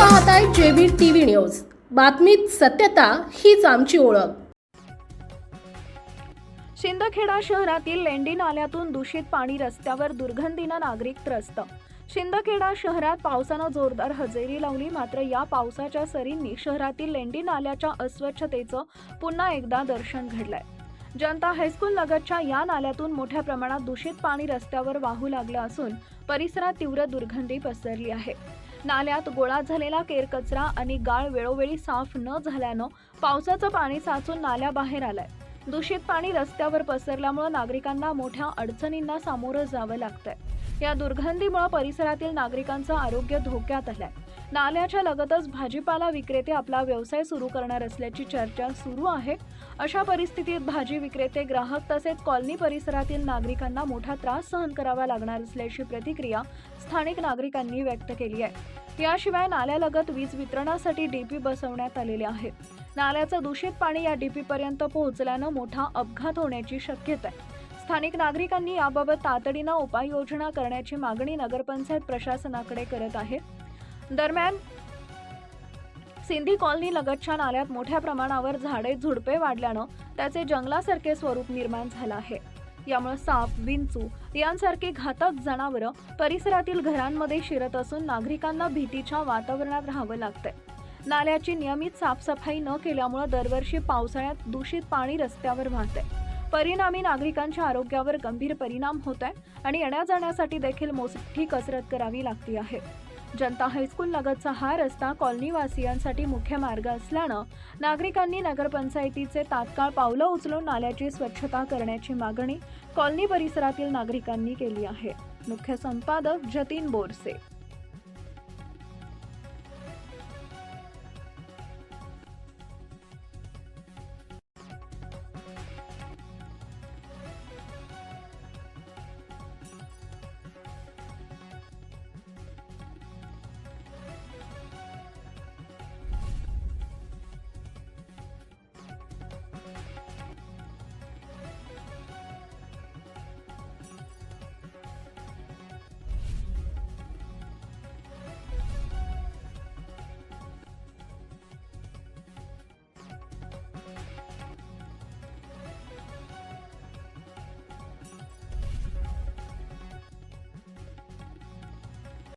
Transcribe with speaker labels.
Speaker 1: पाहत आहे JB TV news. बातमीत सत्यता हीच आमची ओळख.
Speaker 2: शिंदखेडा शहरातील लेंडी नाल्यातून दूषित पाणी रस्त्यावर दुर्गंधीनं नागरिक त्रस्त. शिंदखेडा शहरात पावसानं जोरदार हजेरी लावली मात्र या पावसाच्या सरींनी शहरातील लेंडी नाल्याच्या अस्वच्छतेचं पुन्हा एकदा दर्शन घडलंय. जनता हायस्कूल लगतच्या या नाल्यातून मोठ्या प्रमाणात दूषित पाणी रस्त्यावर वाहू लागलं असून परिसरात तीव्र दुर्गंधी पसरली आहे. नाल्यात गोळा झालेला केरकचरा आणि गाळ वेळोवेळी साफ न झाल्यानं पावसाचं पाणी साचून नाल्याबाहेर आलंय. दूषित पाणी रस्त्यावर पसरल्यामुळे नागरिकांना मोठ्या अडचणींना सामोरं जावं लागतंय. या दुर्गंधीमुळे परिसरातील नागरिकांचं आरोग्य धोक्यात आलंय. नाल्याच्या लगतच भाजीपाला विक्रेते आपला व्यवसाय सुरू करणार असल्याची चर्चा सुरू आहे. अशा परिस्थितीत भाजी विक्रेते ग्राहक तसेच कॉलनी परिसरातील नागरिकांना मोठा त्रास सहन करावा लागणार असल्याची प्रतिक्रिया स्थानिक नागरिकांनी व्यक्त केली आहे. याशिवाय नाल्यालगत वीज वितरणासाठी डीपी बसवण्यात आलेले आहे. नाल्याचं दूषित पाणी या डीपीपर्यंत पोहोचल्यानं मोठा अपघात होण्याची शक्यता आहे. स्थानिक नागरिकांनी याबाबत तातडीनं उपाययोजना करण्याची मागणी नगरपंचायत प्रशासनाकडे करत आहे. दरम्यान सिंधी कॉलनी लगतच्या नाल्यात मोठ्या प्रमाणावर झाडे झुडपे वाढल्यानं त्याचे जंगलासारखे स्वरूप निर्माण झालं आहे. यामुळे साप विंचू यांसारखी घातक जनावरं परिसरातील घरांमध्ये शिरत असून नागरिकांना भीतीच्या वातावरणात राहावं लागतंय. नाल्याची नियमित साफसफाई न केल्यामुळे दरवर्षी पावसाळ्यात दूषित पाणी रस्त्यावर वाहतंय. परिणामी नागरिकांच्या आरोग्यावर गंभीर परिणाम होत आहे आणि येण्या जाण्यासाठी देखील मोठी कसरत करावी लागती आहे. जनता हायस्कूल लगतचा हा रस्ता कॉलनीवासियांसाठी मुख्य मार्ग असल्यानं नागरिकांनी नगरपंचायतीचे तात्काळ पावलं उचलून नाल्याची स्वच्छता करण्याची मागणी कॉलनी परिसरातील नागरिकांनी केली आहे. मुख्य संपादक जतीन बोरसे